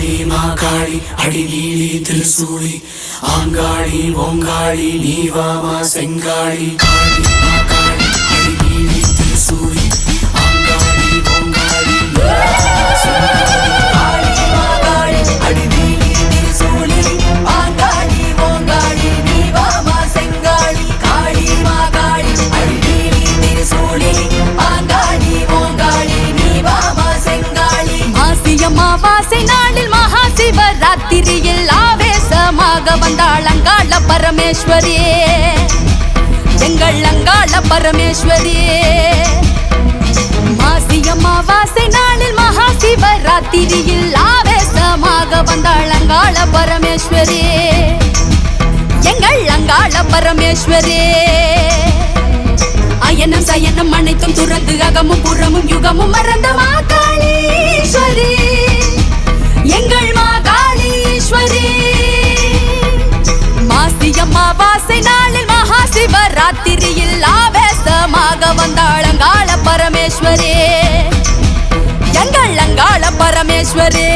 காளி மாகாளி அடிநீலி திருசூலி. ஆங்காளி ஓங்காளி நீவாமா செங்காளி. காளி மாகாளி அடிநீலி திருசூழி ஆங்காளி ஓங்காளி நீவாமா செங்காளி. காளி மாகாளி ஆங்காளி ஓங்காளி நீவாமா செங்காளி. காளி செங்காளி. சிவராத்திரியில் ஆவேசமாக வந்தாள் அங்காள பரமேஸ்வரியே. எங்கள் அங்காள பரமேஸ்வரியே. மாசி அமாவாசை நாளில் மகா சிவராத்திரியில் ஆவேசமாக வந்தாள் அங்காள பரமேஸ்வரியே. எங்கள் அங்காள பரமேஸ்வரி அயனம் சயனம் அனைத்தும் துறந்து அகமும் புறமும் யுகமும் மறந்த ராத்திரியில் சிவராத்திரியில் ஆவேசமாக வந்தாளங்காள பரமேஸ்வரே. எங்கள் அங்காள பரமேஸ்வரே.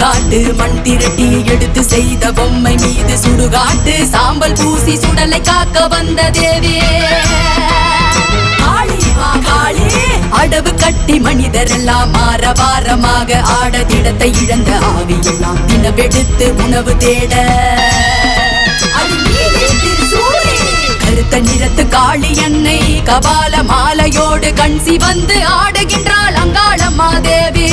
காட்டு மண் திரட்டி எடுத்து செய்த பொம்மை மீது சுடுகாட்டு சாம்பல் பூசி சுடலை காக்க வந்த தேவே. அடவு கட்டி மனிதரெல்லாம் மாற வாரமாக ஆட திடத்தை இழந்த ஆவியெல்லாம் தினவெடுத்து உணவு தேட. கருத்த நிறத்து காளி என்னை கபால மாலையோடு கண் சிவந்து ஆடுகின்றாள் அங்காளம்மா தேவி.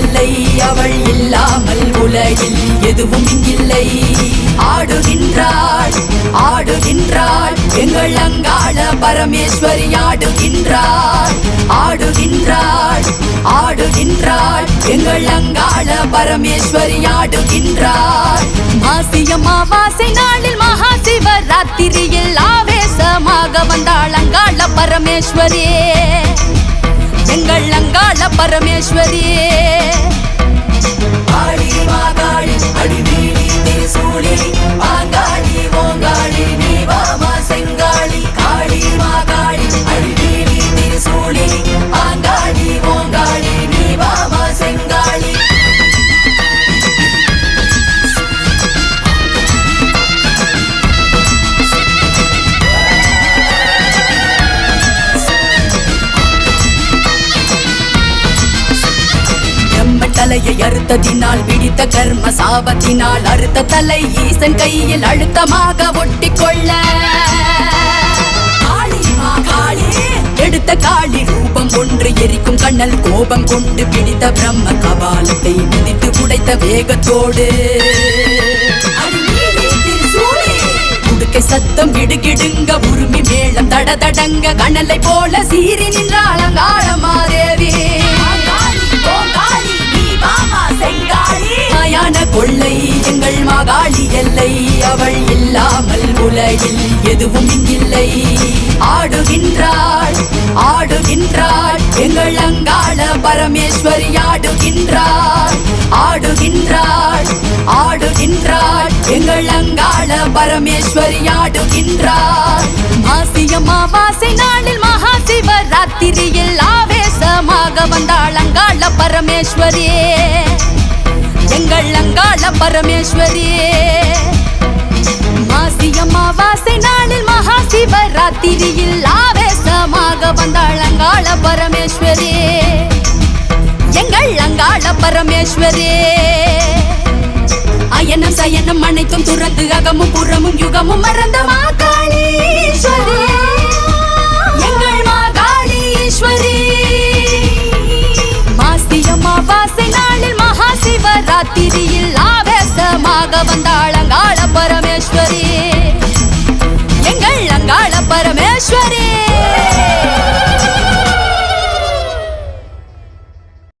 இல்லை அவள் இல்லாமல் உலகில் எதுவும் இல்லை. ஆடுகின்றாள் ஆடுகின்றாள் எங்கள் அங்காள பரமேஸ்வரி ஆடுகின்றாள். ஆடுகின்றாள் ஆடுகின்றாள் எங்கள் அங்காள பரமேஸ்வரி ஆடுகின்றாள். மாசி அமாவாசை நாளில் மகா சிவராத்திரியில் ஆவேசமாக வந்தாள் அங்காள பரமேஸ்வரியே எங்கள் அங்காள பரமேஸ்வரி தலையை அறுத்ததினால் பிடித்த கர்ம சாபத்தினால் அறுத்த தலை ஈசன் கையில் அழுத்தமாக ஒட்டி கொள்ள எடுத்த காளி ரூபம் ஒன்று எரிக்கும் கண்ணல் கோபம் கொண்டு பிடித்த பிரம்ம கபாலத்தை மிதித்து உடைத்த வேகத்தோடு. சத்தம் கிடுகிடுங்க உருமி மேளம் தட தடங்க கண்ணலை போல சீறி நின்றாள் அங்காளமாதேவி உலகில் எதுவும் இங்கில்லை. ஆடுகின்றாள் ஆடுகின்றாள் எங்கள் அங்காள பரமேஸ்வரி ஆடுகின்றாள். ஆடுகின்றாள் ஆடுகின்றாள் எங்கள் அங்காள பரமேஸ்வரி ஆடுகின்றாள். மாசி அமாவாசை நாளில் மகா சிவராத்திரியில் ஆவேசமாக வந்தாள் அங்காள பரமேஸ்வரியே. எங்கள் அங்காள பரமேஸ்வரியே. அமாவாசை நாளில் மகா சிவராத்திரியில் ஆவேசமாக வந்தாள் அங்காள பரமேஸ்வரே. எங்கள் அங்காள பரமேஸ்வரே. அயனம் சயனம் அனைத்தும் துறந்து அகமும் புறமும் யுகமும் மறந்த மாகாளீஸ்வரி. எங்கள் மாகாளீஸ்வரி. மாசி அமாவாசை நாளில் மகா சிவராத்திரியில் ஆவேசமாக வந்தாள்